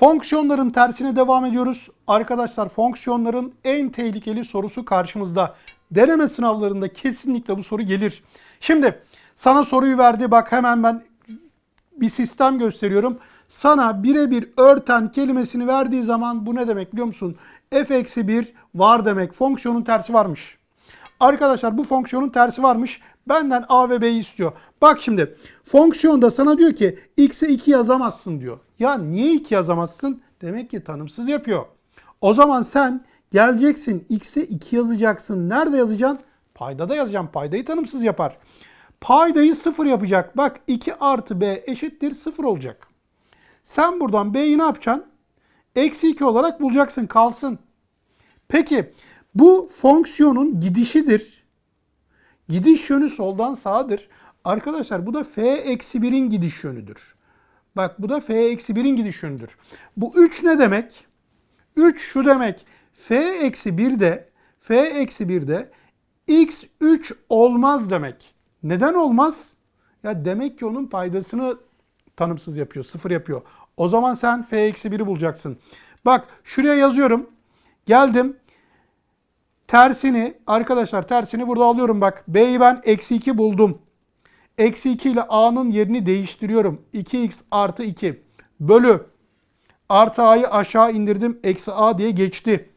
Fonksiyonların tersine devam ediyoruz. Arkadaşlar fonksiyonların en tehlikeli sorusu karşımızda. Deneme sınavlarında kesinlikle bu soru gelir. Şimdi sana soruyu verdi. Bak hemen ben bir sistem gösteriyorum. Sana birebir örten kelimesini verdiği zaman bu ne demek biliyor musun? f eksi 1 var demek. Fonksiyonun tersi varmış. Arkadaşlar bu fonksiyonun tersi varmış. Benden a ve b'yi istiyor. Bak şimdi fonksiyonda sana diyor ki x'e 2 yazamazsın diyor. Ya niye 2 yazamazsın? Demek ki tanımsız yapıyor. O zaman sen geleceksin x'e 2 yazacaksın. Nerede yazacaksın? Paydada yazacaksın. Paydayı tanımsız yapar. Paydayı 0 yapacak. Bak 2 artı b eşittir 0 olacak. Sen buradan b'yi ne yapacaksın? Eksi 2 olarak bulacaksın kalsın. Peki bu fonksiyonun gidişidir. Gidiş yönü soldan sağdır. Arkadaşlar bu da f eksi 1'in gidiş yönüdür. Bak bu da f eksi 1'in gidiş yönüdür. Bu 3 ne demek? 3 şu demek. f eksi 1'de f eksi 1'de x 3 olmaz demek. Neden olmaz? Ya demek ki onun paydasını tanımsız yapıyor, sıfır yapıyor. O zaman sen f eksi 1'i bulacaksın. Bak şuraya yazıyorum. Geldim. Tersini arkadaşlar tersini burada alıyorum bak. B'yi ben eksi 2 buldum. Eksi 2 ile A'nın yerini değiştiriyorum. 2x artı 2 bölü artı A'yı aşağı indirdim. Eksi A diye geçti.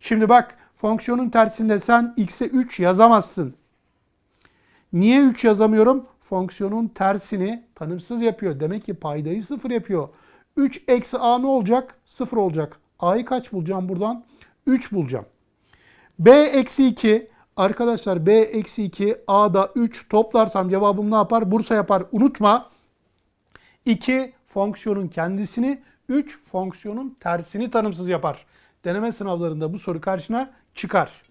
Şimdi bak fonksiyonun tersinde sen x'e 3 yazamazsın. Niye 3 yazamıyorum? Fonksiyonun tersini tanımsız yapıyor. Demek ki paydayı 0 yapıyor. 3 eksi A ne olacak? 0 olacak. A'yı kaç bulacağım buradan? 3 bulacağım. B eksi 2 arkadaşlar B eksi 2 A'da 3 toplarsam cevabım ne yapar? Bursa yapar. Unutma 2 fonksiyonun kendisini 3 fonksiyonun tersini tanımsız yapar. Deneme sınavlarında bu soru karşına çıkar.